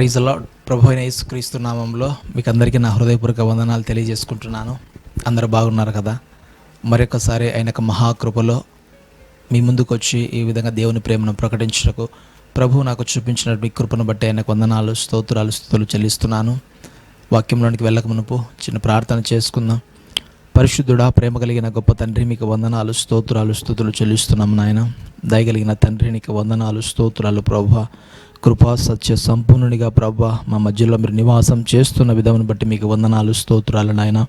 Praise lord ప్రభు అయిన యేసుక్రీస్తు నామంలో మీకు అందరికీ నా హృదయపూర్వక వందనాలు తెలియజేసుకుంటున్నాను. అందరూ బాగున్నారు కదా? మరొకసారి ఆయన మహాకృపలో మీ ముందుకు వచ్చి ఈ విధంగా దేవుని ప్రేమను ప్రకటించటకు ప్రభు నాకు చూపించిన మీ కృపను బట్టి ఆయనకు వందనాలు స్తోత్రాలు స్థుతులు చెల్లిస్తున్నాను. వాక్యంలోనికి వెళ్ళక మునుపు చిన్న ప్రార్థన చేసుకుందాం. పరిశుద్ధుడా ప్రేమ కలిగిన గొప్ప తండ్రి మీకు వందనాలు స్తోత్రాలు స్థుతులు చెల్లిస్తున్నాం నాయన. దయగలిగిన తండ్రి నీకు వందనాలు స్తోత్రాలు ప్రభు. కృపా సత్య సంపూర్ణునిగా ప్రభా మా మధ్యలో మీరు నివాసం చేస్తున్న విధమును బట్టి మీకు వందనాలు స్తోత్రాలు నాయన.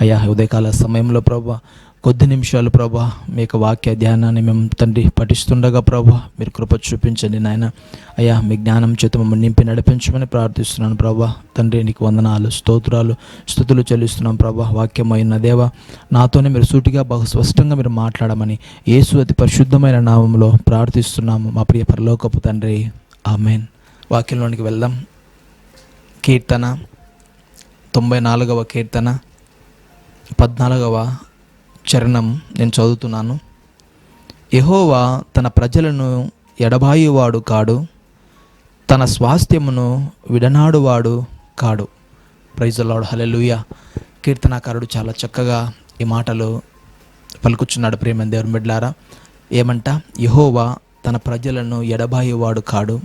అయ్యా ఉదయకాల సమయంలో ప్రభా కొద్ది నిమిషాలు ప్రభా మీ యొక్క వాక్య ధ్యానాన్ని మేము తండ్రి పఠిస్తుండగా ప్రభా మీరు కృప చూపించండి నాయన. అయ్యా మీ జ్ఞానం చేత మమ్మల్ని నింపి నడిపించమని ప్రార్థిస్తున్నాను ప్రభా. తండ్రి నీకు వందనాలు స్తోత్రాలు స్థుతులు చెల్లిస్తున్నాం ప్రభా. వాక్యమైన దేవ నాతోనే మీరు సూటిగా బహు స్పష్టంగా మీరు మాట్లాడమని యేసు అతి పరిశుద్ధమైన నామంలో ప్రార్థిస్తున్నాము. మా ప్రియ పరలోకపు తండ్రి ఆమెన్. వాక్యంలోనికి వెళ్దాం. కీర్తన తొంభై నాలుగవ కీర్తన పద్నాలుగవ చరణం నేను చదువుతున్నాను. యహోవా తన ప్రజలను ఎడబాయువాడు కాడు తన స్వాస్థ్యమును విడనాడువాడు కాడు. ప్రైజలాడు హలెలుయ కీర్తనాకారుడు చాలా చక్కగా ఈ మాటలు పలుకుచున్నాడు ప్రేమ దేవుని బిడ్లారా ఏమంట? యహోవా తన ప్రజలను ఎడబాయువాడు కాడు.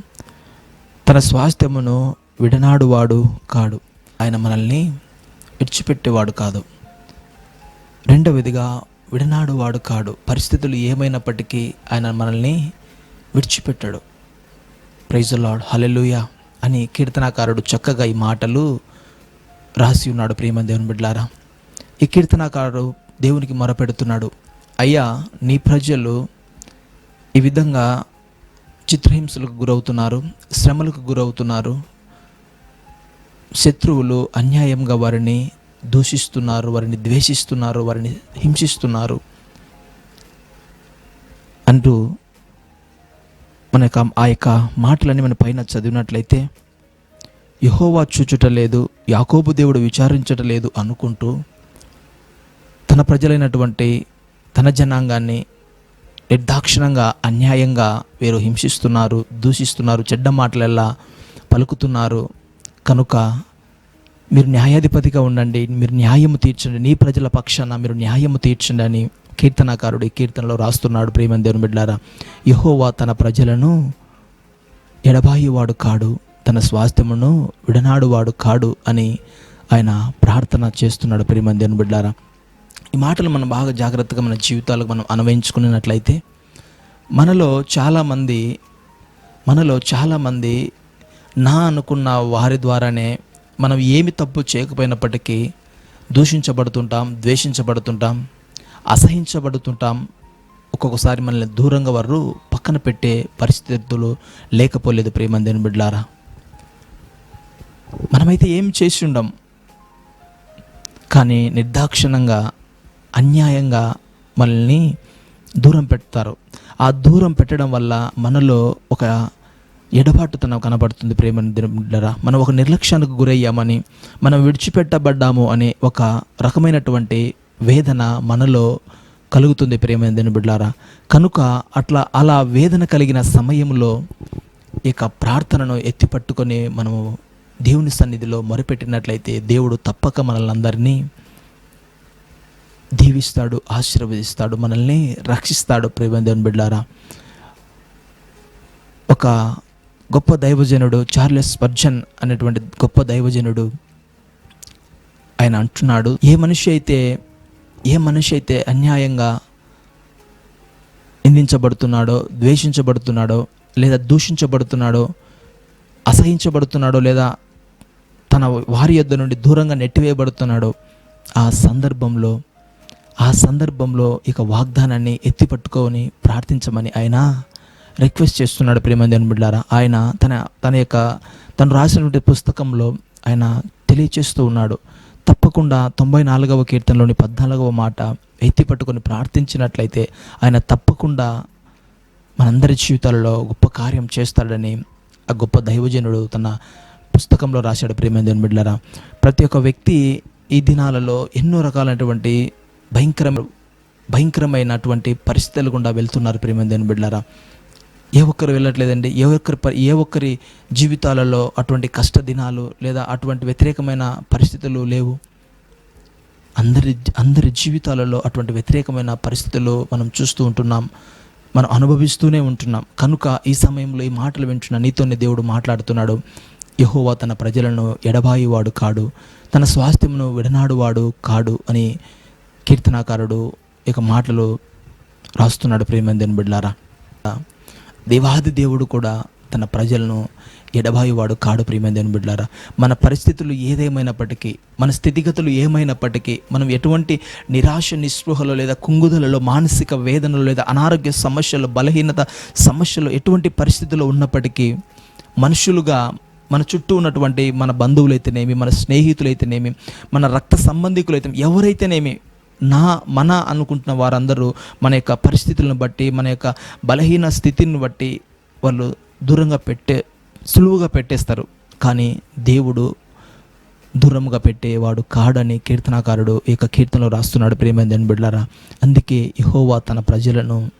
తన స్వాస్థ్యమును విడనాడువాడు కాడు. ఆయన మనల్ని విడిచిపెట్టేవాడు కాదు. రెండవదిగా విడనాడువాడు కాడు. పరిస్థితులు ఏమైనప్పటికీ ఆయన మనల్ని విడిచిపెట్టాడు. ప్రైజ్ లాడ్ హలెలుయ అని కీర్తనాకారుడు చక్కగా ఈ మాటలు రాసి ఉన్నాడు ప్రేమ దేవుని బిడ్లారా ఈ కీర్తనాకారుడు దేవునికి మొరపెడుతున్నాడు. అయ్యా నీ ప్రజలు ఈ విధంగా చిత్రహింసలకు గురవుతున్నారు శ్రమలకు గురవుతున్నారు శత్రువులు అన్యాయంగా వారిని దూషిస్తున్నారు వారిని ద్వేషిస్తున్నారు వారిని హింసిస్తున్నారు అంటూ మన యొక్క ఆ యొక్క మాటలని మన పైన చదివినట్లయితే యహోవా చూచుట లేదు యాకోబు దేవుడు విచారించట లేదు అనుకుంటూ తన ప్రజలైనటువంటి తన జనాంగాన్ని నిర్దాక్షిణంగా అన్యాయంగా వీరు హింసిస్తున్నారు దూషిస్తున్నారు చెడ్డ మాటలెల్లా పలుకుతున్నారు. కనుక మీరు న్యాయాధిపతిగా ఉండండి మీరు న్యాయము తీర్చండి నీ ప్రజల పక్షాన మీరు న్యాయము తీర్చండి అని కీర్తనాకారుడు ఈ కీర్తనలో రాస్తున్నాడు. ప్రేమ దేవుని బిడ్డారా యహోవా తన ప్రజలను ఎడబాయివాడు కాడు తన స్వాస్థ్యమును విడనాడువాడు కాడు అని ఆయన ప్రార్థన చేస్తున్నాడు. ప్రేమ దేవుని బిడ్డారా ఈ మాటలు మనం బాగా జాగ్రత్తగా మన జీవితాలకు మనం అన్వయించుకున్నట్లయితే మనలో చాలామంది మనలో చాలామంది నా అనుకున్న వారి ద్వారానే మనం ఏమి తప్పు చేయకపోయినప్పటికీ దూషించబడుతుంటాం ద్వేషించబడుతుంటాం అసహించబడుతుంటాం. ఒక్కొక్కసారి మనల్ని దూరంగా వారు పక్కన పెట్టే పరిస్థితులు లేకపోలేదు ప్రేమందేని బిడ్లారా మనమైతే ఏం చేసి ఉండం? కానీ నిర్దాక్షిణంగా అన్యాయంగా మనల్ని దూరం పెడతారు. ఆ దూరం పెట్టడం వల్ల మనలో ఒక ఎడబాటుతనం కనబడుతుంది ప్రేమ బిడ్డరా మనం ఒక నిర్లక్ష్యానికి గురయ్యామని మనం విడిచిపెట్టబడ్డాము అనే ఒక రకమైనటువంటి వేదన మనలో కలుగుతుంది ప్రేమ బిడ్డారా కనుక అట్లా అలా వేదన కలిగిన సమయంలో ఇక ప్రార్థనను ఎత్తిపట్టుకొని మనము దేవుని సన్నిధిలో మొరపెట్టినట్లయితే దేవుడు తప్పక మనల్ని అందరినీ దీవిస్తాడు ఆశీర్వదిస్తాడు మనల్ని రక్షిస్తాడు ప్రేమ దేవుని బిడ్డారా. ఒక గొప్ప దైవజనుడు చార్లెస్ స్పర్జన్ అనేటువంటి గొప్ప దైవజనుడు ఆయన అంటున్నాడు ఏ మనిషి అయితే ఏ మనిషి అయితే అన్యాయంగా నిందించబడుతున్నాడో ద్వేషించబడుతున్నాడో లేదా దూషించబడుతున్నాడో అసహించబడుతున్నాడో లేదా తన వారి యొద్ద నుండి దూరంగా నెట్టివేయబడుతున్నాడో ఆ సందర్భంలో ఆ సందర్భంలో ఇక వాగ్దానాన్ని ఎత్తిపట్టుకొని ప్రార్థించమని ఆయన రిక్వెస్ట్ చేస్తున్నాడు ప్రేమందేని బిడ్డారా ఆయన తన తన యొక్క తను రాసినటువంటి పుస్తకంలో ఆయన తెలియచేస్తూ ఉన్నాడు. తప్పకుండా తొంభై నాలుగవ కీర్తనలోని పద్నాలుగవ మాట ఎత్తి పట్టుకొని ప్రార్థించినట్లయితే ఆయన తప్పకుండా మనందరి జీవితాలలో గొప్ప కార్యం చేస్తాడని ఆ గొప్ప దైవజనుడు తన పుస్తకంలో రాశాడు ప్రేమేంద్రన్ బిడ్లరా ప్రతి ఒక్క వ్యక్తి ఈ దినాలలో ఎన్నో రకాలైనటువంటి భయంకర భయంకరమైనటువంటి పరిస్థితులు గుండా వెళ్తున్నారు ప్రేమేంద్రన్ బిడ్డారా ఏ ఒక్కరు వెళ్ళట్లేదండి. ఏ ఒక్కరి ప- ఏ ఒక్కరి జీవితాలలో అటువంటి కష్ట దినాలు లేదా అటువంటి వ్యతిరేకమైన పరిస్థితులు లేవు. అందరి అందరి జీవితాలలో అటువంటి వ్యతిరేకమైన పరిస్థితులు మనం చూస్తూ ఉంటున్నాం. మనం అనుభవిస్తూనే ఉంటున్నాం. కనుక ఈ సమయంలో ఈ మాటలు వింటున్న నీతోనే దేవుడు మాట్లాడుతున్నాడు. యహోవా తన ప్రజలను ఎడబాయివాడు కాడు. తన స్వాస్థ్యమును విడనాడువాడు కాడు అని కీర్తనాకారుడు ఇక మాటలు రాస్తున్నాడు ప్రేమందని బిడ్లారా దేవాది దేవుడు కూడా తన ప్రజలను ఎడబాయివాడు కాడు ప్రియమైన బిడ్డారా మన పరిస్థితులు ఏదేమైనప్పటికీ మన స్థితిగతులు ఏమైనప్పటికీ మనం ఎటువంటి నిరాశ నిస్పృహలో లేదా కుంగుదలలో మానసిక వేదనలు లేదా అనారోగ్య సమస్యలు బలహీనత సమస్యలు ఎటువంటి పరిస్థితుల్లో ఉన్నప్పటికీ మనుషులుగా మన చుట్టూ ఉన్నటువంటి మన బంధువులైతేనేమి మన స్నేహితులైతేనేమి మన రక్త సంబంధికులైతే ఎవరైతేనేమి నా మన అనుకుంటున్న వారందరూ మన యొక్క పరిస్థితులను బట్టి మన యొక్క బలహీన స్థితిని బట్టి వాళ్ళు దూరంగా పెట్టే సులువుగా పెట్టేస్తారు. కానీ దేవుడు దూరంగా పెట్టేవాడు కాడని కీర్తనాకారుడు ఈ యొక్క కీర్తనలో రాస్తున్నాడు. ప్రేమైందని బిడ్డారా అందుకే ఇహోవా తన ప్రజలను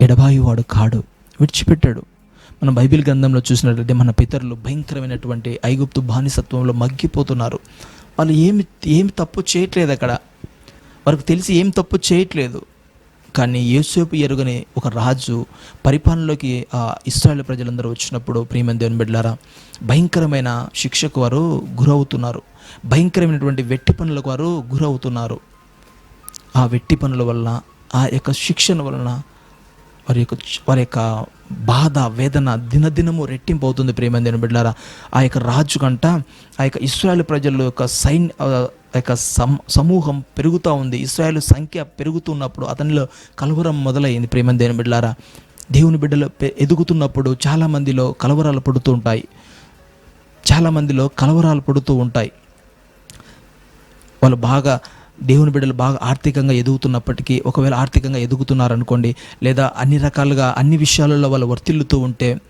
ఎడబాయివాడు కాడు విడిచిపెట్టాడు. మనం బైబిల్ గ్రంథంలో చూసినట్లయితే మన పితరులు భయంకరమైనటువంటి ఐగుప్తు బానిసత్వంలో మగ్గిపోతున్నారు. వాళ్ళు ఏమి ఏమి తప్పు చేయట్లేదు అక్కడ. వారికి తెలిసి ఏం తప్పు చేయట్లేదు. కానీ యేసేపు ఎరుగని ఒక రాజు పరిపాలనలోకి ఆ ఇస్రాయల్ ప్రజలందరూ వచ్చినప్పుడు ప్రియమైన దేవుని బిడ్డలారా భయంకరమైన శిక్షకు వారు గురవుతున్నారు. భయంకరమైనటువంటి వెట్టి పనులకు వారు గురవుతున్నారు. ఆ వెట్టి పనుల వలన ఆ యొక్క శిక్షణ వలన వారి యొక్క వారి యొక్క బాధ వేదన దినదినము రెట్టింపు అవుతుంది ప్రేమందిన బిడ్డారా ఆ యొక్క రాజు కంట ఆ యొక్క ఇస్రాయల్ ప్రజల యొక్క సైన్ యొక్క సమ్ సమూహం పెరుగుతూ ఉంది. ఇస్రాయల్ సంఖ్య పెరుగుతున్నప్పుడు అతనిలో కలవరం మొదలైంది. ప్రేమందిన బిడ్డారా దేవుని బిడ్డలు ఎదుగుతున్నప్పుడు చాలా మందిలో కలవరాలు పడుతూ ఉంటాయి. చాలా మందిలో కలవరాలు పడుతూ ఉంటాయి. వాళ్ళు బాగా దేవుని బిడ్డలు బాగా ఆర్థికంగా ఎదుగుతున్నప్పటికీ ఒకవేళ ఆర్థికంగా ఎదుగుతున్నారనుకోండి లేదా అన్ని రకాలుగా అన్ని విషయాలలో వాళ్ళు వర్తిల్లుతూ ఉంటే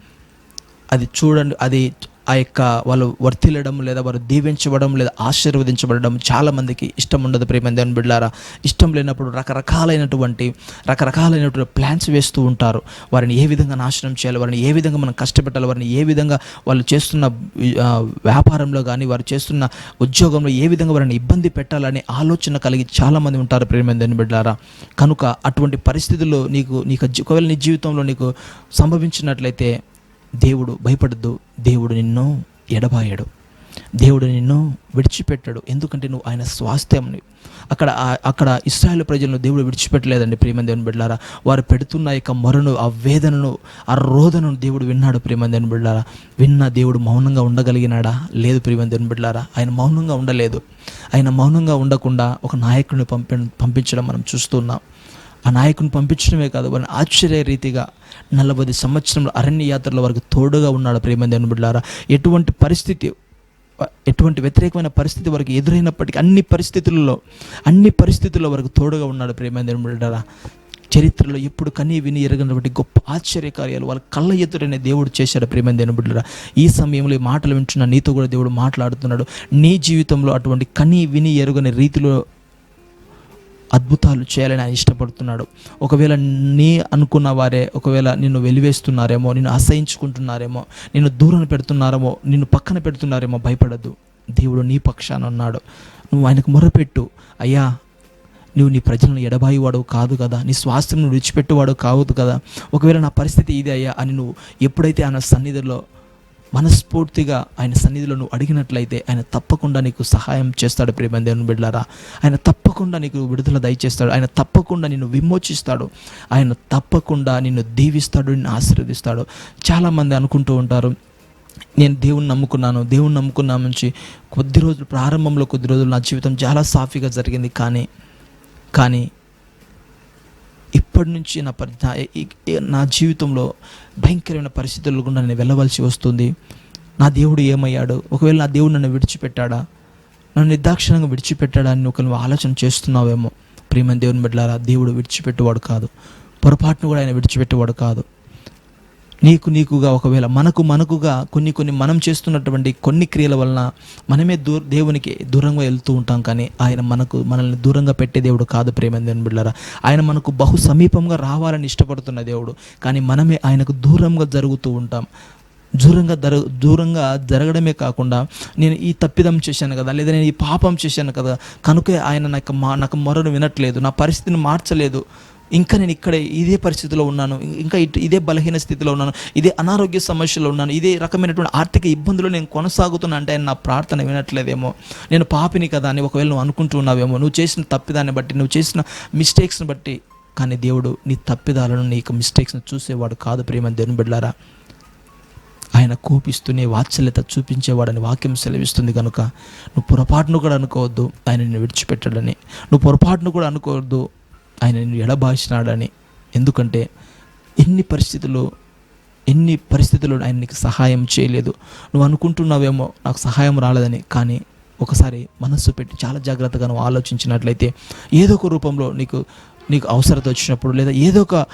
అది చూడండి అది ఆ యొక్క వాళ్ళు వర్తిల్లడం లేదా వారు దీవించబడం లేదా ఆశీర్వదించబడడం చాలామందికి ఇష్టం ఉండదు ప్రేమ దేవుని బిడ్డారా ఇష్టం లేనప్పుడు రకరకాలైనటువంటి రకరకాలైనటువంటి ప్లాన్స్ వేస్తూ ఉంటారు. వారిని ఏ విధంగా నాశనం చేయాలి వారిని ఏ విధంగా మనం కష్టపెట్టాలి వారిని ఏ విధంగా వాళ్ళు చేస్తున్న వ్యాపారంలో కానీ వారు చేస్తున్న ఉద్యోగంలో ఏ విధంగా వారిని ఇబ్బంది పెట్టాలనే ఆలోచన కలిగి చాలామంది ఉంటారు ప్రేమ దేవుని బిడ్డారా కనుక అటువంటి పరిస్థితుల్లో నీకు నీకు ఒకవేళ నీ జీవితంలో నీకు సంభవించినట్లయితే దేవుడు భయపడద్దు. దేవుడు నిన్ను ఎడబాయడు. దేవుడు నిన్ను విడిచిపెట్టాడు. ఎందుకంటే నువ్వు ఆయన స్వాస్థ్యంని అక్కడ అక్కడ ఇస్రాయేల్ ప్రజలను దేవుడు విడిచిపెట్టలేదండి ప్రేమ దేవుని బిడ్డారా వారు పెడుతున్న యొక్క మొరను ఆ వేదనను ఆ రోదనను దేవుడు విన్నాడు ప్రేమ దేవుని బిడ్డారా విన్న దేవుడు మౌనంగా ఉండగలిగినాడా? లేదు ప్రేమ దేవుని బిడ్డారా ఆయన మౌనంగా ఉండలేదు. ఆయన మౌనంగా ఉండకుండా ఒక నాయకుడిని పంపి పంపించడం మనం చూస్తున్నాం. ఆ నాయకుని పంపించడమే కాదు వారిని ఆశ్చర్య రీతిగా నలభై సంవత్సరంలో అరణ్య యాత్రలో వారికి తోడుగా ఉన్నాడు ప్రేమ దేవుని బిడ్డారా. ఎటువంటి పరిస్థితి ఎటువంటి వ్యతిరేకమైన పరిస్థితి వరకు ఎదురైనప్పటికీ అన్ని పరిస్థితుల్లో అన్ని పరిస్థితుల్లో వరకు తోడుగా ఉన్నాడు ప్రేమ దేవుని బిడ్డారా. చరిత్రలో ఎప్పుడు కనీ విని ఎరగనటువంటి గొప్ప ఆశ్చర్య కార్యాలు వాళ్ళ కళ్ళ ఎదురనే దేవుడు చేశాడు ప్రేమ దేవుని బిడ్డరా. ఈ సమయంలో ఈ మాటలు వింటున్న నీతో కూడా దేవుడు మాట్లాడుతున్నాడు. నీ జీవితంలో అటువంటి కనీ విని ఎరుగని రీతిలో అద్భుతాలు చేయాలని ఆయన ఇష్టపడుతున్నాడు. ఒకవేళ నీ అనుకున్న వారే ఒకవేళ నిన్ను వెలివేస్తున్నారేమో నిన్ను అసహించుకుంటున్నారేమో నిన్ను దూరం పెడుతున్నారేమో నిన్ను పక్కన పెడుతున్నారేమో భయపడద్దు. దేవుడు నీ పక్షాన ఉన్నాడు. నువ్వు ఆయనకు మొరపెట్టు. అయ్యా నువ్వు నీ ప్రజలను ఎడబాయివాడు కాదు కదా నీ స్వాస్థ్యం నువ్వు విడిచిపెట్టువాడు కావద్దు కదా. ఒకవేళ నా పరిస్థితి ఇది అయ్యా అని నువ్వు ఎప్పుడైతే ఆయన సన్నిధిలో మనస్ఫూర్తిగా ఆయన సన్నిధిలో నువ్వు అడిగినట్లయితే ఆయన తప్పకుండా నీకు సహాయం చేస్తాడు ప్రేమ దేవుని బిడ్డలారా. ఆయన తప్పకుండా నీకు విడుదల దయచేస్తాడు. ఆయన తప్పకుండా నిన్ను విమోచిస్తాడు. ఆయన తప్పకుండా నిన్ను దీవిస్తాడు నిన్ను ఆశీర్వదిస్తాడు. చాలామంది అనుకుంటూ ఉంటారు నేను దేవుణ్ణి నమ్ముకున్నాను దేవుణ్ణి నమ్ముకున్నా నుంచి కొద్ది రోజులు ప్రారంభంలో కొద్ది రోజులు నా జీవితం చాలా సాఫీగా జరిగింది కానీ కానీ ఇప్పటి నుంచి నా పరి నా- జీవితంలో భయంకరమైన పరిస్థితుల్లో గుండా నేను వెళ్ళవలసి వస్తుంది. నా దేవుడు ఏమయ్యాడు? ఒకవేళ నా దేవుడు నన్ను విడిచిపెట్టాడా? నన్ను నిర్దాక్షిణంగా విడిచిపెట్టాడా అని ఒక నువ్వు ఆలోచన చేస్తున్నావేమో? ప్రియమైన దేవుని బిడ్డలారా దేవుడు విడిచిపెట్టేవాడు కాదు. పొరపాటును కూడా ఆయన విడిచిపెట్టేవాడు కాదు. నీకు నీకుగా ఒకవేళ మనకు మనకుగా కొన్ని కొన్ని మనం చేస్తున్నటువంటి కొన్ని క్రియల వలన మనమే దూ దేవునికి దూరంగా వెళ్తూ ఉంటాం కానీ ఆయన మనకు మనల్ని దూరంగా పెట్టే దేవుడు కాదు ప్రేమందని బిడ్డారా ఆయన మనకు బహు సమీపంగా రావాలని ఇష్టపడుతున్న దేవుడు కానీ మనమే ఆయనకు దూరంగా జరుగుతూ ఉంటాం. దూరంగా జర దూరంగా జరగడమే కాకుండా నేను ఈ తప్పిదం చేశాను కదా లేదా నేను ఈ పాపం చేశాను కదా కనుకే ఆయన నాకు మా నాకు మొరను వినట్లేదు నా పరిస్థితిని మార్చలేదు. ఇంకా నేను ఇక్కడే ఇదే పరిస్థితిలో ఉన్నాను ఇంకా ఇట్- ఇదే బలహీన స్థితిలో ఉన్నాను ఇదే అనారోగ్య సమస్యలో ఉన్నాను ఇదే రకమైనటువంటి ఆర్థిక ఇబ్బందులు నేను కొనసాగుతున్నా అంటే ఆయన నా ప్రార్థన వినట్లేదేమో. నేను పాపిని కదా అని ఒకవేళ నువ్వు అనుకుంటూ ఉన్నావేమో నువ్వు చేసిన తప్పిదాన్ని బట్టి నువ్వు చేసిన మిస్టేక్స్ని బట్టి కానీ దేవుడు నీ తప్పిదాలను నీ యొక్క మిస్టేక్స్ని చూసేవాడు కాదు ప్రేమ దేవుని బిడ్డారా ఆయన కోపిస్తూనే వాత్సల్యత చూపించేవాడని వాక్యం సెలవిస్తుంది కనుక నువ్వు పొరపాటును కూడా అనుకోవద్దు ఆయన నిన్ను విడిచిపెట్టడని. నువ్వు పొరపాటును కూడా అనుకోవద్దు ఆయన ఎడబాసినాడని ఎందుకంటే ఎన్ని పరిస్థితుల్లో ఎన్ని పరిస్థితుల్లో ఆయన నీకు సహాయం చేయలేదు. నువ్వు అనుకుంటున్నావేమో నాకు సహాయం రాలేదని కానీ ఒకసారి మనస్సు పెట్టి చాలా జాగ్రత్తగా నువ్వు ఆలోచించినట్లయితే ఏదో ఒక రూపంలో నీకు నీకు అవసరత వచ్చినప్పుడు లేదా ఏదో ఒక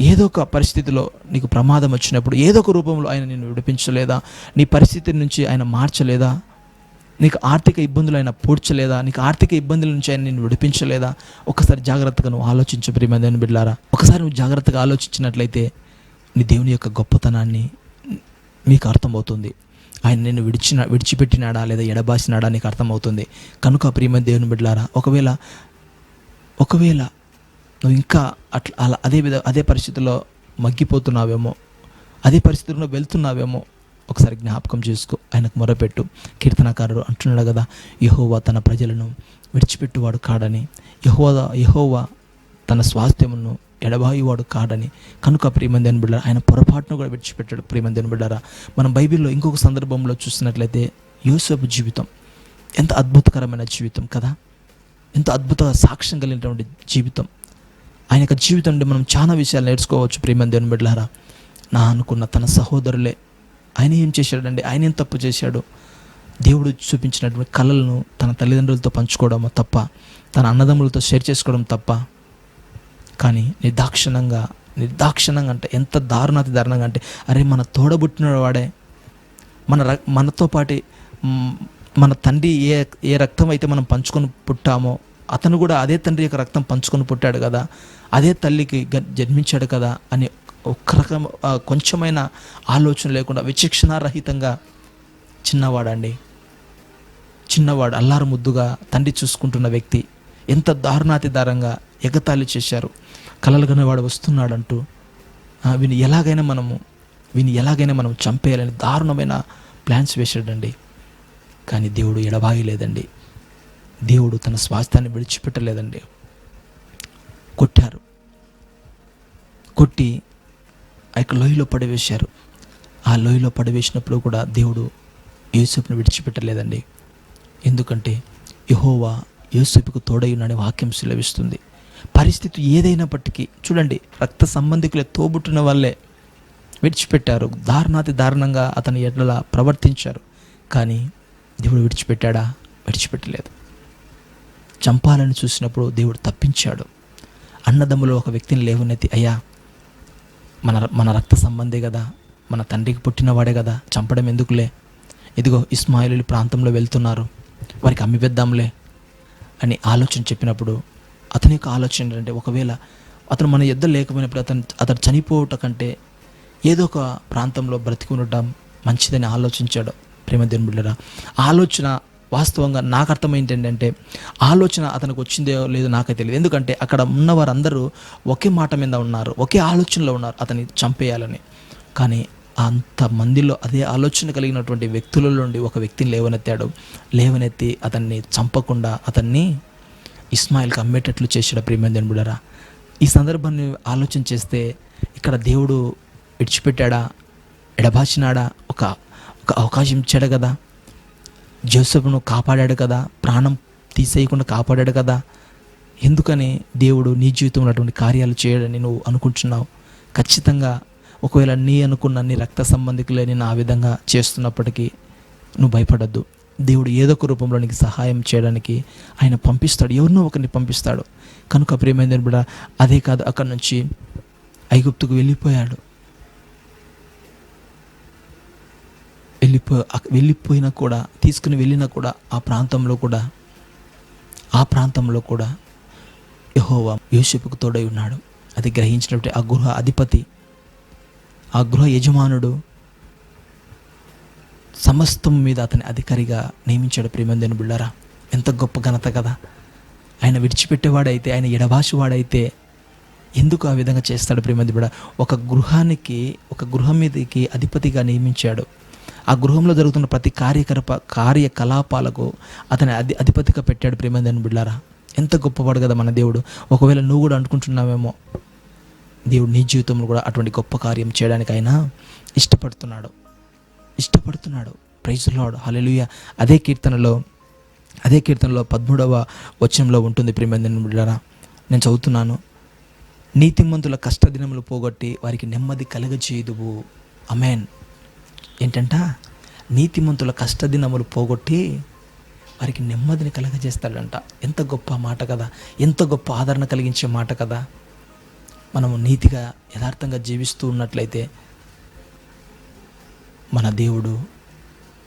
ఏదో ఒక పరిస్థితిలో నీకు ప్రమాదం వచ్చినప్పుడు ఏదో ఒక రూపంలో ఆయన నిన్ను విడిపించలేదా? నీ పరిస్థితి నుంచి ఆయన మార్చలేదా? నీకు ఆర్థిక ఇబ్బందులు ఆయన పూడ్చలేదా? నీకు ఆర్థిక ఇబ్బందుల నుంచి ఆయన నేను విడిపించలేదా? ఒకసారి జాగ్రత్తగా నువ్వు ఆలోచించు ప్రియమైన బిడ్డారా ఒకసారి నువ్వు జాగ్రత్తగా ఆలోచించినట్లయితే నీ దేవుని యొక్క గొప్పతనాన్ని మీకు అర్థమవుతుంది. ఆయన నిన్ను విడిచిన విడిచిపెట్టినాడా లేదా ఎడబాసినాడా నీకు అర్థమవుతుంది. కనుక ప్రియమైన దేవుని బిడ్డలారా ఒకవేళ ఒకవేళ నువ్వు ఇంకా అట్లా అలా అదే విధ అదే పరిస్థితిలో మగ్గిపోతున్నావేమో అదే పరిస్థితుల్లో వెళ్తున్నావేమో ఒకసారి జ్ఞాపకం చేసుకో. ఆయనకు మొరపెట్టు. కీర్తనకారుడు అంటున్నాడు కదా యహోవా తన ప్రజలను విడిచిపెట్టువాడు కాడని. యహోవా యహోవా తన స్వాస్థ్యమును ఎడబాయివాడు కాడని. కనుక ప్రియమంది బిడ్డారా ఆయన పొరపాటును కూడా విడిచిపెట్టాడు. ప్రియమంది బిడ్డారా మనం బైబిల్లో ఇంకొక సందర్భంలో చూసినట్లయితే యూసఫ్ జీవితం ఎంత అద్భుతకరమైన జీవితం కదా? ఎంత అద్భుత సాక్ష్యం కలిగినటువంటి జీవితం. ఆయన యొక్క జీవితం నుండి మనం చాలా విషయాలు నేర్చుకోవచ్చు ప్రియమంది దేవుని నా అనుకున్న తన సహోదరులే ఆయన ఏం చేశాడండి? ఆయన ఏం తప్పు చేశాడు? దేవుడు చూపించినటువంటి కళలను తన తల్లిదండ్రులతో పంచుకోవడం తప్ప తన అన్నదమ్ములతో షేర్ చేసుకోవడం తప్ప. కానీ నిర్దాక్షిణంగా నిర్దాక్షిణంగా అంటే ఎంత దారుణాతి దారుణంగా అంటే అరే మన తోడబుట్టిన వాడే. మన ర మనతో పాటి మన తండ్రి ఏ ఏ రక్తం అయితే మనం పంచుకొని పుట్టామో అతను కూడా అదే తండ్రి యొక్క రక్తం పంచుకొని పుట్టాడు కదా. అదే తల్లికి జన్మించాడు కదా అని ఒక్క రకం కొంచెమైన ఆలోచన లేకుండా విచక్షణారహితంగా చిన్నవాడండి. చిన్నవాడు అల్లారు ముద్దుగా తండ్రి చూసుకుంటున్న వ్యక్తి ఎంత దారుణాతి దారంగా ఎగతాళి చేశారు. కలలుగానే వాడు వస్తున్నాడంటూ వీని ఎలాగైనా మనము వీని ఎలాగైనా మనం చంపేయాలని దారుణమైన ప్లాన్స్ వేశాడండి. కానీ దేవుడు ఎడబాగిలేదండి దేవుడు తన స్వాస్థ్యాన్ని విడిచిపెట్టలేదండి. కొట్టారు. కొట్టి ఆ యొక్క లోయలో పడవేశారు. ఆ లోయలో పడవేసినప్పుడు కూడా దేవుడు యూసుఫ్ను విడిచిపెట్టలేదండి. ఎందుకంటే యహోవా యూసుఫ్కు తోడయ్యునని వాక్యం సులభిస్తుంది పరిస్థితి ఏదైనప్పటికీ చూడండి రక్త సంబంధికులే తోబుట్టిన వాళ్ళే విడిచిపెట్టారు. దారుణాతి దారుణంగా అతని ఎడల ప్రవర్తించారు. కానీ దేవుడు విడిచిపెట్టాడా? విడిచిపెట్టలేదు. చంపాలని చూసినప్పుడు దేవుడు తప్పించాడు. అన్నదమ్ములో ఒక వ్యక్తిని లేవనెత్తి అయ్యా మన మన రక్త సంబంధే కదా. మన తండ్రికి పుట్టినవాడే కదా. చంపడం ఎందుకులే? ఇదిగో ఇస్మాయిలు ప్రాంతంలో వెళ్తున్నారు. వారికి అమ్మిపెద్దాంలే అని ఆలోచన చెప్పినప్పుడు అతని యొక్క ఆలోచన ఏంటంటే ఒకవేళ అతను మన యుద్ధ లేకపోయినప్పుడు అతను అతను చనిపోవట కంటే ఏదో ఒక ప్రాంతంలో బ్రతికి ఉండటం మంచిదని ఆలోచించాడు. ప్రేమ దేవుని బిడ్డరా ఆలోచన వాస్తవంగా నాకు అర్థమైంది ఏంటంటే ఆలోచన అతనికి వచ్చిందో లేదో నాకు తెలియదు. ఎందుకంటే అక్కడ ఉన్న వారందరూ ఒకే మాట మీద ఉన్నారు ఒకే ఆలోచనలో ఉన్నారు అతన్ని చంపేయాలని. కానీ అంత మందిలో అదే ఆలోచన కలిగినటువంటి వ్యక్తుల నుండి ఒక వ్యక్తిని లేవనెత్తాడు. లేవనెత్తి అతన్ని చంపకుండా అతన్ని ఇస్మాయిల్కి అమ్మేటట్లు చేశాడు. ప్రేమ బిడ్డరా ఈ సందర్భాన్ని ఆలోచన చేస్తే ఇక్కడ దేవుడు విడిచిపెట్టాడా ఎడబాచినాడా? ఒక ఒక అవకాశం ఇచ్చాడు కదా? జోసెఫ్ను కాపాడాడు కదా ప్రాణం తీసేయకుండా కాపాడాడు కదా. ఎందుకని దేవుడు నీ జీవితంలో ఉన్నటువంటి కార్యాలు చేయడని నువ్వు అనుకుంటున్నావు? ఖచ్చితంగా ఒకవేళ నీ అనుకున్న నీ రక్త సంబంధికులే నేను ఆ విధంగా చేస్తున్నప్పటికీ నువ్వు భయపడద్దు. దేవుడు ఏదో ఒక రూపంలో నీకు సహాయం చేయడానికి ఆయన పంపిస్తాడు. ఎవరినో ఒకరిని పంపిస్తాడు. కనుక ప్రేమైందని కూడా అదే కాదు అక్కడి నుంచి ఐగుప్తుకు వెళ్ళిపోయాడు. వెళ్ళిపో వెళ్ళిపోయినా కూడా తీసుకుని వెళ్ళినా కూడా ఆ ప్రాంతంలో కూడా ఆ ప్రాంతంలో కూడా యహోవా యోసేపుకు తోడై ఉన్నాడు. అది గ్రహించినట్టు ఆ గృహ అధిపతి ఆ గృహ యజమానుడు సమస్తం మీద అతని అధికారిగా నియమించాడు. ప్రేమందేని బిళ్ళారా ఎంత గొప్ప ఘనత కదా. ఆయన విడిచిపెట్టేవాడైతే ఆయన ఎడబాసివాడైతే ఎందుకు ఆ విధంగా చేస్తాడు? ప్రేమంది బిడ ఒక గృహానికి ఒక గృహం మీదకి అధిపతిగా నియమించాడు. ఆ గృహంలో జరుగుతున్న ప్రతి కార్యకలాప కార్యకలాపాలకు అతని అధి అధిపతిగా పెట్టాడు ప్రేమందని బిడ్డారా ఎంత గొప్పవాడు కదా మన దేవుడు. ఒకవేళ నువ్వు కూడా అనుకుంటున్నావేమో దేవుడు నీ జీవితంలో కూడా అటువంటి గొప్ప కార్యం చేయడానికి ఆయన ఇష్టపడుతున్నాడు. ఇష్టపడుతున్నాడు ప్రైజ్ లాడ్ హల్లెలూయా అదే కీర్తనలో అదే కీర్తనలో పదమూడవ వచనంలో ఉంటుంది ప్రేమందని బిడ్డారా నేను చదువుతున్నాను. నీతిమంతుల కష్టదినములు పోగొట్టి వారికి నెమ్మది కలగచేయుదువు అమెన్ ఏంటంట? నీతిమంతుల కష్టదినములు పోగొట్టి వారికి నెమ్మదిని కలగజేస్తాడంట. ఎంత గొప్ప మాట కదా? ఎంత గొప్ప ఆదరణ కలిగించే మాట కదా? మనము నీతిగా యథార్థంగా జీవిస్తూ ఉన్నట్లయితే మన దేవుడు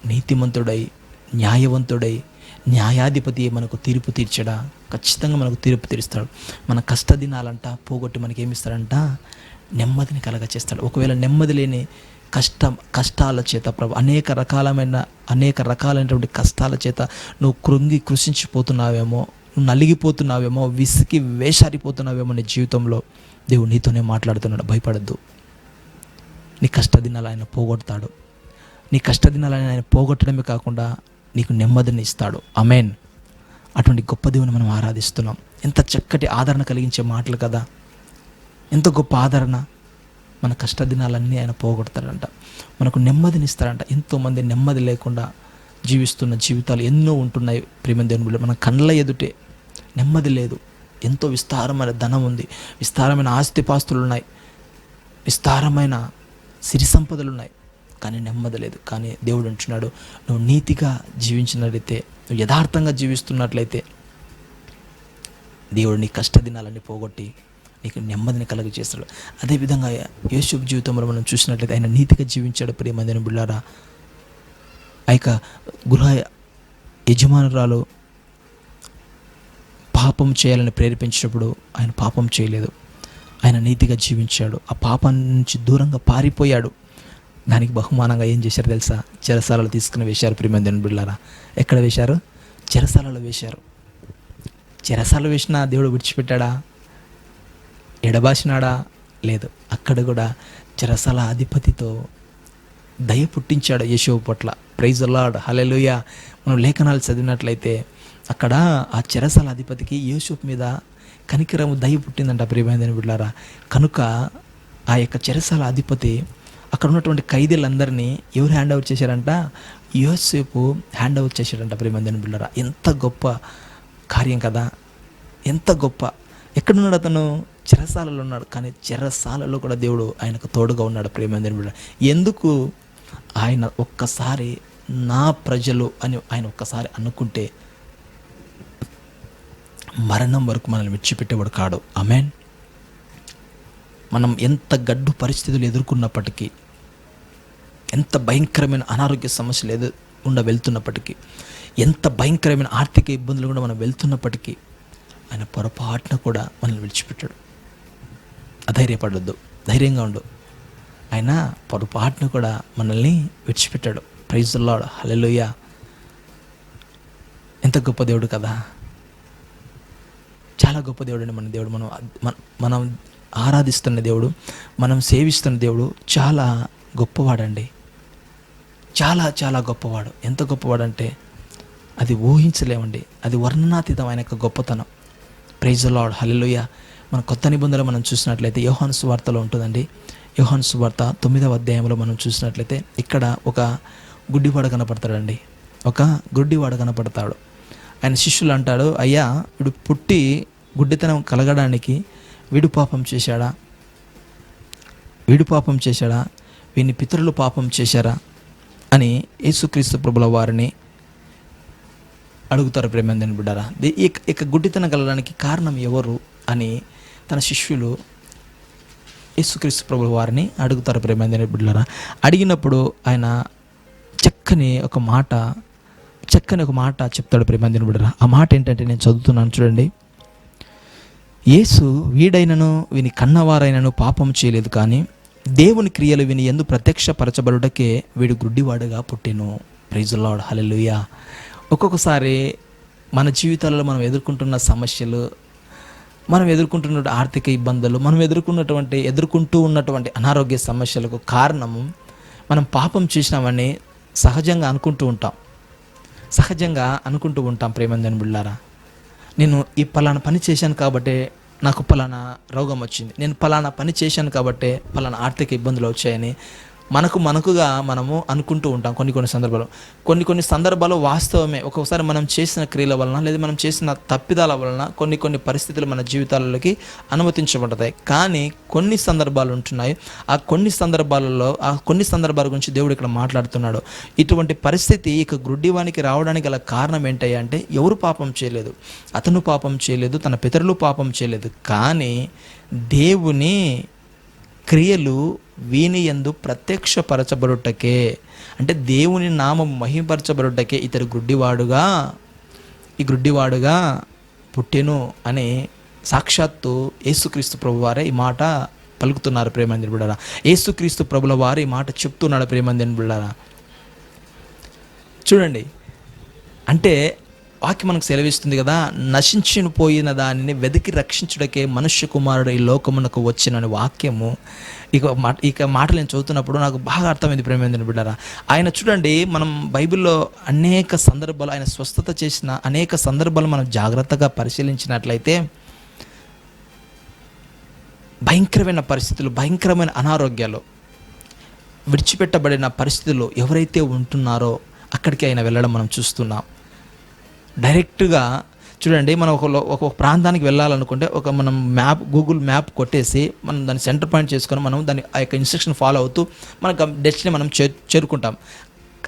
నీతిమంతుడై న్యాయవంతుడై న్యాయాధిపతి మనకు తీర్పు తీర్చడా? ఖచ్చితంగా మనకు తీర్పు తీరుస్తాడు. మన కష్టదినాలంట పోగొట్టి మనకి ఏమిస్తాడంట నెమ్మదిని కలగ చేస్తాడు ఒకవేళ నెమ్మది లేని కష్ట కష్టాల చేత ప్రభు అనేక రకాలమైన అనేక రకాలైనటువంటి కష్టాల చేత నువ్వు కృంగి కృషించిపోతున్నావేమో నువ్వు నలిగిపోతున్నావేమో విసికి వేషారిపోతున్నావేమో నీ జీవితంలో. దేవుడు నీతోనే మాట్లాడుతున్నాడు భయపడద్దు. నీ కష్టదినాలు ఆయన పోగొడతాడు. నీ కష్టదినాలు ఆయన పోగొట్టడమే కాకుండా నీకు నెమ్మదిని ఇస్తాడు. అమేన్ అటువంటి గొప్ప దేవుని మనం ఆరాధిస్తున్నాం. ఎంత చక్కటి ఆదరణ కలిగించే మాటలు కదా. ఎంత గొప్ప ఆదరణ. మన కష్టదినాలన్నీ ఆయన పోగొడతాడంట. మనకు నెమ్మదినిస్తాడంట. ఎంతోమంది నెమ్మది లేకుండా జీవిస్తున్న జీవితాలు ఎన్నో ఉంటున్నాయి ప్రేమ దేవుని మన కండ్ల ఎదుటే నెమ్మది లేదు. ఎంతో విస్తారమైన ధనం ఉంది. విస్తారమైన ఆస్తిపాస్తులు ఉన్నాయి విస్తారమైన సిరి సంపదలు ఉన్నాయి కానీ నెమ్మది లేదు. కానీ దేవుడు అంటున్నాడు నువ్వు నీతిగా జీవించినట్లయితే నువ్వు యథార్థంగా జీవిస్తున్నట్లయితే దేవుడు నీ కష్టదినాలన్నీ పోగొట్టి నీకు నెమ్మదిని కలుగ చేస్తాడు అదేవిధంగా యేసు జీవితంలో మనం చూసినట్లయితే ఆయన నీతిగా జీవించాడు ప్రియమందిని బిళ్ళారా. ఆ యొక్క గృహ యజమానురాలు పాపం చేయాలని ప్రేరేపించినప్పుడు ఆయన పాపం చేయలేదు. ఆయన నీతిగా జీవించాడు. ఆ పాపం నుంచి దూరంగా పారిపోయాడు. దానికి బహుమానంగా ఏం చేశారు తెలుసా? చెరసాలలో తీసుకుని వేశారు ప్రియమందిని బిళ్ళారా. ఎక్కడ వేశారు? చెరసాలలో వేశారు. చెరసాలు వేసినా దేవుడు విడిచిపెట్టాడా? ఎడబాసినాడా? లేదు. అక్కడ కూడా చెరసల అధిపతితో దయ పుట్టించాడు యశోవు పట్ల. ప్రైజ్ అలాడ్ హలెలుయ మనం లేఖనాలు చదివినట్లయితే అక్కడ ఆ చెరసల అధిపతికి యేసూపు మీద కనికరము దయ పుట్టిందంట ప్రియమైందని బిడ్డారా కనుక ఆ యొక్క చెరసాల అధిపతి అక్కడ ఉన్నటువంటి ఖైదీలందరినీ ఎవరు హ్యాండ్ ఓవర్ చేశారంట? యోసేపు హ్యాండ్ ఓవర్ చేశాడంట ప్రియమైందని బిడ్డారా ఎంత గొప్ప కార్యం కదా. ఎంత గొప్ప. ఎక్కడున్నాడు అతను? చెరసాలలో ఉన్నాడు. కానీ చెరసాలలో కూడా దేవుడు ఆయనకు తోడుగా ఉన్నాడు ప్రేమ బిడ్డ ఎందుకు? ఆయన ఒక్కసారి నా ప్రజలు అని ఆయన ఒక్కసారి అనుకుంటే మరణం వరకు మనల్ని విడిచిపెట్టేవాడు కాడు. అమెన్ మనం ఎంత గడ్డు పరిస్థితులు ఎదుర్కొన్నప్పటికీ ఎంత భయంకరమైన అనారోగ్య సమస్యలు ఎదు ఉండ వెళ్తున్నప్పటికీ ఎంత భయంకరమైన ఆర్థిక ఇబ్బందులు కూడా మనం వెళ్తున్నప్పటికీ ఆయన పొరపాటున కూడా మనల్ని విడిచిపెట్టాడు. అధైర్యపడొద్దు. ధైర్యంగా ఉండు. ఆయన పొరపాటును కూడా మనల్ని విడిచిపెట్టాడు. ప్రైజ్ లాడ్ హలెలుయ ఎంత గొప్ప దేవుడు కదా. చాలా గొప్ప దేవుడు అండి మన దేవుడు. మనం మనం ఆరాధిస్తున్న దేవుడు మనం సేవిస్తున్న దేవుడు చాలా గొప్పవాడండి. చాలా చాలా గొప్పవాడు. ఎంత గొప్పవాడంటే అది ఊహించలేమండి. అది వర్ణనాతీతం ఆయన యొక్క గొప్పతనం ప్రైజ్ లాడ్ హల్లెలూయ మన కొత్త నిబంధనలు మనం చూసినట్లయితే యోహాను సువార్తలో ఉంటుందండి. యోహాను సువార్త తొమ్మిదవ అధ్యాయంలో మనం చూసినట్లయితే ఇక్కడ ఒక గుడ్డివాడు కనపడతాడండి. ఒక గుడ్డివాడు కనపడతాడు. ఆయన శిష్యులు అంటాడు అయ్యా వీడు పుట్టి గుడ్డితనం కలగడానికి వీడు పాపం చేశాడా? వీడు పాపం చేశాడా? వీని పితరులు పాపం చేశారా? అని యేసుక్రీస్తు ప్రభుల వారిని అడుగుతారు ప్రేమందని బిడ్డారా. ఇక గుడ్డితనం కలగడానికి కారణం ఎవరు అని తన శిష్యులు యేసుక్రీస్తు ప్రభు వారిని అడుగుతారు ప్రేమందని బిడ్డారా అడిగినప్పుడు ఆయన చక్కని ఒక మాట చక్కని ఒక మాట చెప్తాడు ప్రేమందిని బిడ్డరా ఆ మాట ఏంటంటే నేను చదువుతున్నాను చూడండి. యేసు వీడైనను విని కన్నవారైనను పాపం చేయలేదు కానీ దేవుని క్రియలు విని ఎందు ప్రత్యక్షపరచబడుటకే వీడు గుడ్డివాడుగా పుట్టెను. ప్రైజుల్లాడ్ హల్లెలూయా ఒక్కొక్కసారి మన జీవితాలలో మనం ఎదుర్కొంటున్న సమస్యలు మనం ఎదుర్కొంటున్న ఆర్థిక ఇబ్బందులు మనం ఎదుర్కొన్నటువంటి ఎదుర్కొంటూ ఉన్నటువంటి అనారోగ్య సమస్యలకు కారణము మనం పాపం చేసినామని సహజంగా అనుకుంటూ ఉంటాం. సహజంగా అనుకుంటూ ఉంటాం ప్రేమందని బిళ్ళారా. నేను ఈ పలానా పని చేశాను కాబట్టే నాకు పలానా రోగం వచ్చింది. నేను పలానా పని చేశాను కాబట్టి పలానా ఆర్థిక ఇబ్బందులు వచ్చాయని మనకు మనకుగా మనము అనుకుంటూ ఉంటాం కొన్ని కొన్ని సందర్భాలు కొన్ని కొన్ని సందర్భాలు వాస్తవమే ఒక్కొక్కసారి మనం చేసిన క్రియల వలన లేదా మనం చేసిన తప్పిదాల వలన కొన్ని కొన్ని పరిస్థితులు మన జీవితాలలోకి అనుమతించబడతాయి. కానీ కొన్ని సందర్భాలు ఉంటున్నాయి. ఆ కొన్ని సందర్భాలలో ఆ కొన్ని సందర్భాల గురించి దేవుడు ఇక్కడ మాట్లాడుతున్నాడు. ఇటువంటి పరిస్థితి ఇక గ్రుడ్డివానికి రావడానికి గల కారణం ఏంటయ్యా అంటే ఎవరు పాపం చేయలేదు. అతను పాపం చేయలేదు తన పితరులు పాపం చేయలేదు. కానీ దేవుని క్రియలు వీని ఎందు ప్రత్యక్షపరచబడుటకే అంటే దేవుని నామం మహిమపరచబడుటకే ఇతడు గుడ్డివాడుగా ఈ గుడ్డివాడుగా పుట్టెను అని సాక్షాత్తు యేసుక్రీస్తు ప్రభు వారే ఈ మాట పలుకుతున్నారు ప్రేమందిని బిడ్డారా. యేసుక్రీస్తు ప్రభుల వారు ఈ మాట చెప్తున్నాడు ప్రేమందిని బిడ్డారా. చూడండి అంటే వాక్యం మనకు సెలవిస్తుంది కదా నశించిన పోయిన దానిని వెతికి రక్షించుడకే మనుష్య కుమారుడు ఈ లోకమునకు వచ్చిన వాక్యము. ఇక మాట ఇక మాటలు నేను చదువుతున్నప్పుడు నాకు బాగా అర్థమైంది ప్రేమేంద్ర బిడ్డారా. ఆయన చూడండి మనం బైబిల్లో అనేక సందర్భాలు ఆయన స్వస్థత చేసిన అనేక సందర్భాలు మనం జాగ్రత్తగా పరిశీలించినట్లయితే భయంకరమైన పరిస్థితులు భయంకరమైన అనారోగ్యాలు విడిచిపెట్టబడిన పరిస్థితుల్లో ఎవరైతే ఉంటున్నారో అక్కడికి ఆయన వెళ్ళడం మనం చూస్తున్నాం. డైరెక్ట్గా చూడండి మనం ఒక ఒక ప్రాంతానికి వెళ్ళాలనుకుంటే ఒక మనం మ్యాప్ గూగుల్ మ్యాప్ కొట్టేసి మనం దాన్ని సెంటర్ పాయింట్ చేసుకొని మనం దాని ఆ యొక్క ఇన్స్ట్రక్షన్ ఫాలో అవుతూ మన డెస్టినీ మనం చే చేరుకుంటాం.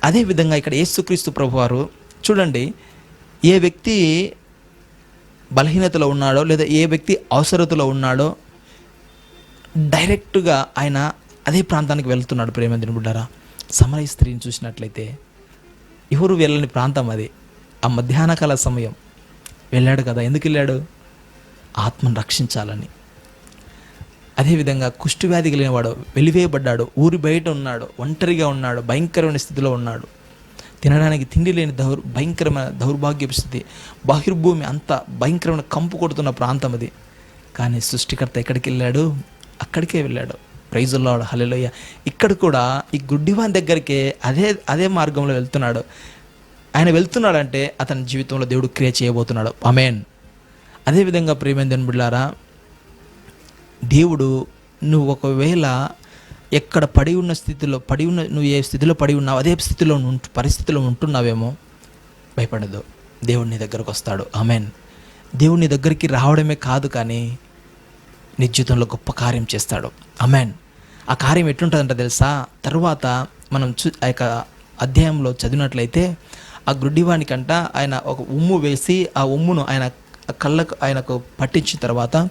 అదేవిధంగా ఇక్కడ యేసుక్రీస్తు ప్రభు వారు చూడండి ఏ వ్యక్తి బలహీనతలో ఉన్నాడో లేదా ఏ వ్యక్తి అవసరతలో ఉన్నాడో డైరెక్ట్గా ఆయన అదే ప్రాంతానికి వెళ్తున్నాడు ప్రేమ బిడ్డారా. సమరయ స్త్రీని చూసినట్లయితే ఎవరు వెళ్ళని ప్రాంతం అది? ఆ మధ్యాహ్న కాల సమయం. వెళ్ళాడు కదా ఎందుకు వెళ్ళాడు? ఆత్మను రక్షించాలని. అదేవిధంగా కుష్ఠవ్యాధి కలిగినవాడు వెలివేయబడ్డాడు ఊరి బయట ఉన్నాడు ఒంటరిగా ఉన్నాడు భయంకరమైన స్థితిలో ఉన్నాడు. తినడానికి తిండి లేని దౌర్ భయంకరమైన దౌర్భాగ్యపు స్థితి బహిర్భూమి అంత భయంకరమైన కంపు కొడుతున్న ప్రాంతం అది. కానీ సృష్టికర్త ఎక్కడికి వెళ్ళాడు? అక్కడికే వెళ్ళాడు. ప్రైజుల్లో హలెలోయ ఇక్కడ కూడా ఈ గుడ్డివాన్ దగ్గరికే అదే అదే మార్గంలో వెళ్తున్నాడు. ఆయన వెళ్తున్నాడంటే అతని జీవితంలో దేవుడు క్రియ చేయబోతున్నాడు. అమేన్ అదేవిధంగా ప్రేమేందన్ బిడ్లారా దేవుడు నువ్వు ఒకవేళ ఎక్కడ పడి ఉన్న స్థితిలో పడి ఉన్న నువ్వు ఏ స్థితిలో పడి ఉన్నావు అదే స్థితిలో ఉంటు పరిస్థితిలో ఉంటున్నావేమో భయపడదు. దేవుడు నీ దగ్గరకు వస్తాడు. ఆమెన్. దేవుడు నీ దగ్గరికి రావడమే కాదు కానీ నీ జీవితంలో గొప్ప కార్యం చేస్తాడు. అమెన్ ఆ కార్యం ఎట్లుంటుందంట తెలుసా? తర్వాత మనం చూ ఆ యొక్క అధ్యాయంలో చదివినట్లయితే ఆ గుడ్డివానికంట ఆయన ఒక ఉమ్ము వేసి ఆ ఉమ్మును ఆయన కళ్ళకు ఆయనకు పట్టించిన తర్వాత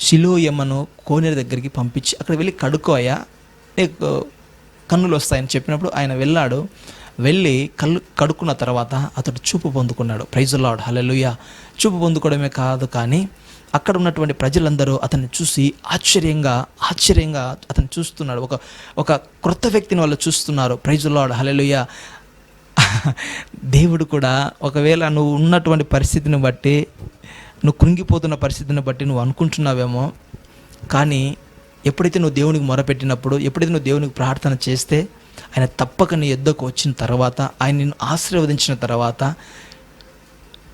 శిలోయమ్మను కోనేరు దగ్గరికి పంపించి అక్కడ వెళ్ళి కడుక్కోయా నీకు కన్నులు వస్తాయని చెప్పినప్పుడు ఆయన వెళ్ళాడు. వెళ్ళి కళ్ళు కడుక్కున్న తర్వాత అతడు చూపు పొందుకున్నాడు. ప్రైజులాడ్ హలెలుయ చూపు పొందుకోవడమే కాదు కానీ అక్కడ ఉన్నటువంటి ప్రజలందరూ అతన్ని చూసి ఆశ్చర్యంగా ఆశ్చర్యంగా అతను చూస్తున్నాడు. ఒక ఒక క్రొత్త వ్యక్తిని వాళ్ళు చూస్తున్నారు. ప్రైజులాడ్ హలెలుయ దేవుడు కూడా ఒకవేళ నువ్వు ఉన్నటువంటి పరిస్థితిని బట్టి నువ్వు కృంగిపోతున్న పరిస్థితిని బట్టి నువ్వు అనుకుంటున్నావేమో కానీ ఎప్పుడైతే నువ్వు దేవునికి మొరపెట్టినప్పుడు ఎప్పుడైతే నువ్వు దేవునికి ప్రార్థన చేస్తే ఆయన తప్పక నీ ఎద్దకు వచ్చిన తర్వాత ఆయన నిన్ను ఆశీర్వదించిన తర్వాత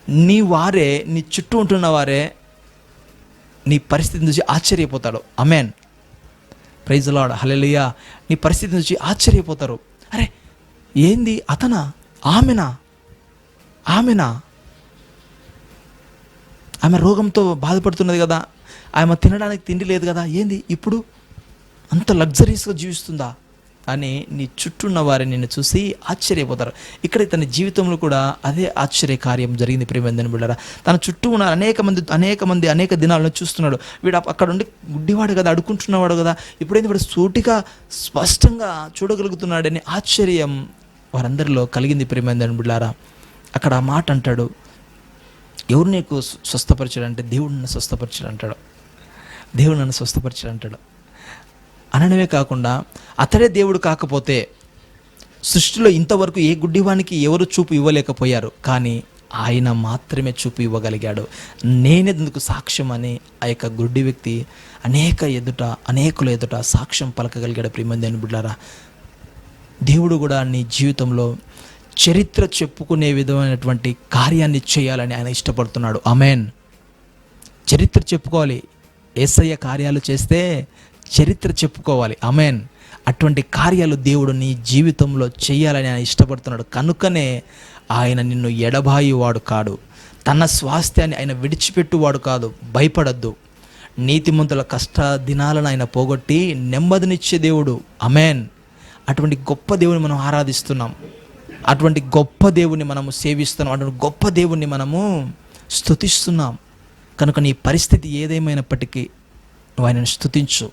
నీ వారే నీ చుట్టూ ఉంటున్న వారే నీ పరిస్థితిని చూసి ఆశ్చర్యపోతాడు అమెన్ ప్రైజ్ లాడ్ హలెలుయా నీ పరిస్థితిని చూసి ఆశ్చర్యపోతారు. ఏంది? అతనా? ఆమెనా? ఆమెనా? ఆమె రోగంతో బాధపడుతున్నది కదా. ఆమె తినడానికి తిండి లేదు కదా. ఏంది ఇప్పుడు? అంత లగ్జరీస్గా జీవిస్తుందా? అని నీ చుట్టూ ఉన్న వారి నిన్ను చూసి ఆశ్చర్యపోతారు. ఇక్కడ తన జీవితంలో కూడా అదే ఆశ్చర్య కార్యం జరిగింది ప్రేమందని బిడ్డారా. తన చుట్టూ ఉన్న అనేక మంది అనేక మంది అనేక దినాలను చూస్తున్నాడు. వీడు అక్కడ ఉండి గుడ్డివాడు కదా అడుకుంటున్నవాడు కదా. ఇప్పుడైంది వీడు సూటిగా స్పష్టంగా చూడగలుగుతున్నాడని ఆశ్చర్యం వారందరిలో కలిగింది ప్రేమందని బిడ్డారా. అక్కడ ఆ మాట అంటాడు. ఎవరు నీకు స్వ- స్వస్థపరిచాడు అంటే దేవుడు నన్ను స్వస్థపరిచాడు అంటాడు దేవుడు నన్ను స్వస్థపరిచాడు అంటాడు అనడమే కాకుండా అతడే దేవుడు కాకపోతే సృష్టిలో ఇంతవరకు ఏ గుడ్డివానికి ఎవరు చూపు ఇవ్వలేకపోయారు. కానీ ఆయన మాత్రమే చూపు ఇవ్వగలిగాడు. నేనెందుకు సాక్ష్యం అని ఆ యొక్క గుడ్డి వ్యక్తి అనేక ఎదుట అనేకుల ఎదుట సాక్ష్యం పలకగలిగాడు ప్రియమంది అని బిడ్డారా దేవుడు కూడా నీ జీవితంలో చరిత్ర చెప్పుకునే విధమైనటువంటి కార్యాన్ని చేయాలని ఆయన ఇష్టపడుతున్నాడు. అమెన్ చరిత్ర చెప్పుకోవాలి. ఏసయ్య కార్యాలు చేస్తే చరిత్ర చెప్పుకోవాలి. అమెన్ అటువంటి కార్యాలు దేవుడు నీ జీవితంలో చేయాలని ఆయన ఇష్టపడుతున్నాడు. కనుకనే ఆయన నిన్ను ఎడబాయివాడు కాడు. తన స్వాస్థ్యాన్ని ఆయన విడిచిపెట్టువాడు కాదు. భయపడద్దు. నీతిమంతుల కష్ట దినాలను ఆయన పోగొట్టి నెమ్మదినిచ్చే దేవుడు. అమెన్ అటువంటి గొప్ప దేవుని మనం ఆరాధిస్తున్నాం. అటువంటి గొప్ప దేవుని మనము సేవిస్తున్నాం. అటువంటి గొప్ప దేవుణ్ణి మనము స్థుతిస్తున్నాం కనుక నీ పరిస్థితి ఏదేమైనప్పటికీ నువ్వు ఆయనను స్థుతించు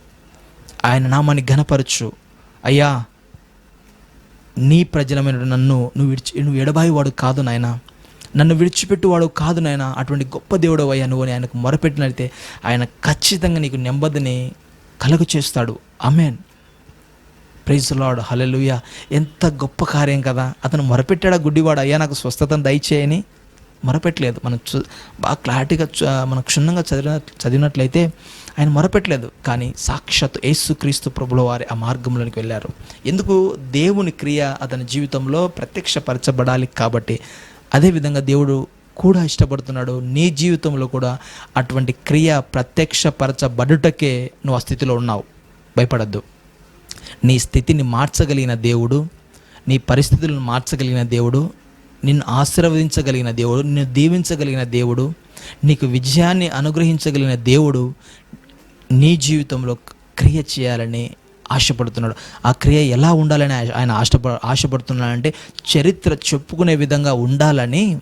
ఆయన నామాన్ని ఘనపరచు. అయ్యా నీ ప్రజలమైన నన్ను నువ్వు విడిచి నువ్వు ఎడబాయివాడు కాదు నాయన. నన్ను విడిచిపెట్టువాడు కాదు నాయన. అటువంటి గొప్ప దేవుడు అయ్యా నువ్వు అని ఆయనకు మొరపెట్టినైతే ఆయన ఖచ్చితంగా నీకు నెమ్మదిని కలుగు చేస్తాడు. అమెన్ ప్రైజ్ లాడ్ హలెలుయ ఎంత గొప్ప కార్యం కదా. అతను మొరపెట్టాడా గుడ్డివాడు? అయ్యా నాకు స్వస్థతను దయచేయని మొరపెట్టలేదు. మనం బాగా క్లారిటీగా చ- మనం క్షుణ్ణంగా చదివిన చదివినట్లయితే ఆయన మొరపెట్టలేదు. కానీ సాక్షాత్ యేసుక్రీస్తు ప్రభుల వారి ఆ మార్గంలోనికి వెళ్ళారు. ఎందుకు? దేవుని క్రియ అతని జీవితంలో ప్రత్యక్షపరచబడాలి కాబట్టి. అదేవిధంగా దేవుడు కూడా ఇష్టపడుతున్నాడు. నీ జీవితంలో కూడా అటువంటి క్రియ ప్రత్యక్షపరచబడుటకే నువ్వు ఆ స్థితిలో ఉన్నావు. భయపడద్దు. నీ స్థితిని మార్చగలిగిన దేవుడు నీ పరిస్థితులను మార్చగలిగిన దేవుడు నిన్ను ఆశీర్వదించగలిగిన దేవుడు నిన్ను దీవించగలిగిన దేవుడు నీకు విజయాన్ని అనుగ్రహించగలిగిన దేవుడు నీ జీవితంలో క్రియ చేయాలని ఆశపడుతున్నాడు. ఆ క్రియ ఎలా ఉండాలని ఆయన ఆశప ఆశపడుతున్నాడంటే చరిత్ర చెప్పుకునే విధంగా ఉండాలని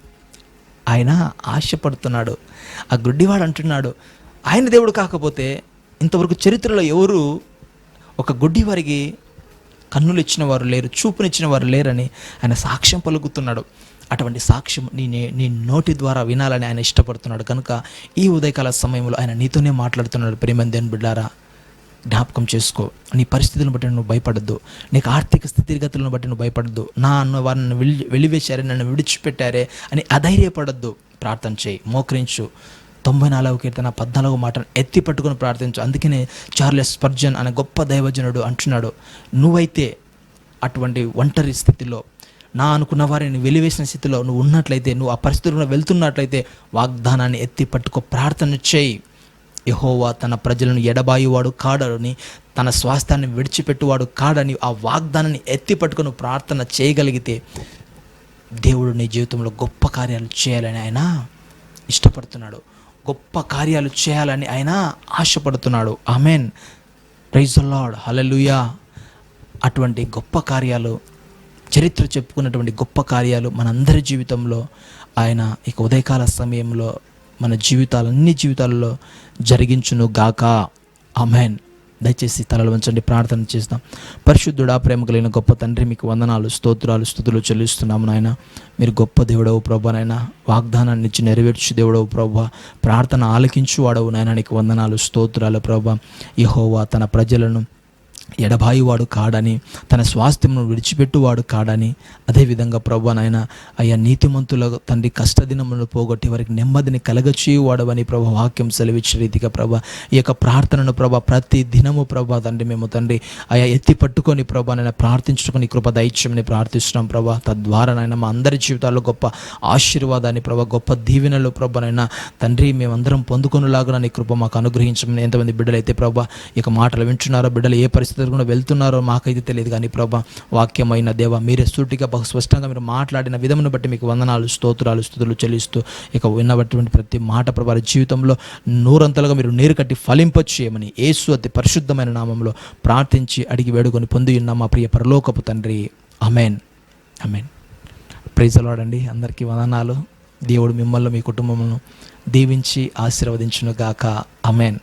ఆయన ఆశపడుతున్నాడు. ఆ గుడ్డివాడు అంటున్నాడు ఆయన దేవుడు కాకపోతే ఇంతవరకు చరిత్రలో ఎవరు ఒక గుడ్డివారికి కన్నులు ఇచ్చిన వారు లేరు చూపునిచ్చిన వారు లేరని ఆయన సాక్ష్యం పలుకుతున్నాడు. అటువంటి సాక్ష్యం నీ నీ నోటి ద్వారా వినాలని ఆయన ఇష్టపడుతున్నాడు. కనుక ఈ ఉదయకాల సమయంలో ఆయన నీతోనే మాట్లాడుతున్నాడు. ప్రేమందేని బిడ్డారా జ్ఞాపకం చేసుకో నీ పరిస్థితులను బట్టి నువ్వు భయపడద్దు. నీకు ఆర్థిక స్థితిగతులను బట్టి నువ్వు భయపడద్దు. నా అన్న వారిని వెళ్ళి వెలివేశారే నన్ను విడిచిపెట్టారే అని అధైర్యపడద్దు. ప్రార్థన చేయి మోకరించు. తొంభై నాలుగు కీర్తన పద్నాలుగు మాటను ఎత్తి పట్టుకొని ప్రార్థించు. అందుకనే చార్లెస్ స్పర్జన్ అనే గొప్ప దైవజనుడు అంటున్నాడు నువ్వైతే అటువంటి ఒంటరి స్థితిలో నా అనుకున్న వారిని వెలివేసిన స్థితిలో నువ్వు ఉన్నట్లయితే నువ్వు ఆ పరిస్థితుల్లో వెళ్తున్నట్లయితే వాగ్దానాన్ని ఎత్తి పట్టుకో ప్రార్థన చేయి. యహోవా తన ప్రజలను ఎడబాయువాడు కాడని తన స్వాస్థ్యాన్ని విడిచిపెట్టువాడు కాడని ఆ వాగ్దానాన్ని ఎత్తి పట్టుకుని ప్రార్థన చేయగలిగితే దేవుడు నీ జీవితంలో గొప్ప కార్యాలు చేయాలని ఆయన ఇష్టపడుతున్నాడు. గొప్ప కార్యాలు చేయాలని ఆయన ఆశపడుతున్నాడు. ఆమెన్. ప్రైజ్ లార్డ్ హలలుయా అటువంటి గొప్ప కార్యాలు చరిత్ర చెప్పుకున్నటువంటి గొప్ప కార్యాలు మనందరి జీవితంలో ఆయన ఇక ఉదయకాల సమయంలో మన జీవితాలు అన్ని జీవితాలలో జరిగించును గాక. ఆమెన్. దయచేసి తలలు ఉంచండి ప్రార్థన చేస్తాం. పరిశుద్ధుడా ప్రేమ కలిగిన గొప్ప తండ్రి మీకు వందనాలు స్తోత్రాలు స్థుతులు చెల్లిస్తున్నాము నాయన. మీరు గొప్ప దేవుడవు ప్రభు నాయన. వాగ్దానాన్ని ఇచ్చి నెరవేర్చు దేవుడవు ప్రభా. ప్రార్థన ఆలకించు వాడవు నాయన. నీకు వందనాలు స్తోత్రాలు ప్రభా. యహోవా తన ప్రజలను ఎడబాయివాడు కాడని తన స్వాస్థ్యమును విడిచిపెట్టువాడు కాడని. అదేవిధంగా ప్రభు నాయన అయ్యా నీతిమంతుల తండ్రి కష్టదినములను పోగొట్టి వారికి నెమ్మదిని కలగచేయువాడవని ప్రభు వాక్యం సెలవిచ్చే రీతిగా ప్రభ ఈ యొక్క ప్రార్థనను ప్రభ ప్రతి దినము ప్రభా తండ్రి మేము తండ్రి అయా ఎత్తి పట్టుకొని ప్రభా నాయన ప్రార్థించుకొని కృప దైత్యమని ప్రార్థిస్తున్నాం ప్రభా. తద్వారా నాయన మా అందరి జీవితాల్లో గొప్ప ఆశీర్వాదాన్ని ప్రభా గొప్ప దీవెనలు ప్రభనైనా తండ్రి మేమందరం పొందుకునేలాగా నీ కృప మాకు అనుగ్రహించమని ఎంతమంది బిడ్డలైతే ప్రభా ఇక మాటలు వింటున్నారో బిడ్డలు ఏ పరిస్థితి పరిస్థితులు కూడా వెళ్తున్నారో మాకైతే తెలియదు కానీ ప్రభా వాక్యమైన దేవ మీరే సూటిగా బహు స్పష్టంగా మీరు మాట్లాడిన విధమును బట్టి మీకు వందనాలు స్తోత్రాలు స్థుతులు చెల్లిస్తూ ఇక విన్నబట్టి ప్రతి మాట ప్రభా జీవితంలో నూరంతలుగా మీరు నీరు కట్టి ఫలింపచేయమని ఏసు అతి పరిశుద్ధమైన నామంలో ప్రార్థించి అడిగి వేడుకొని పొంది ఉన్న మా ప్రియ పరలోకపు తండ్రి. అమెన్ అమెన్ ప్రైజలాడండి అందరికీ వందనాలు. దేవుడు మిమ్మల్ని మీ కుటుంబమును దీవించి ఆశీర్వదించును గాక అమెన్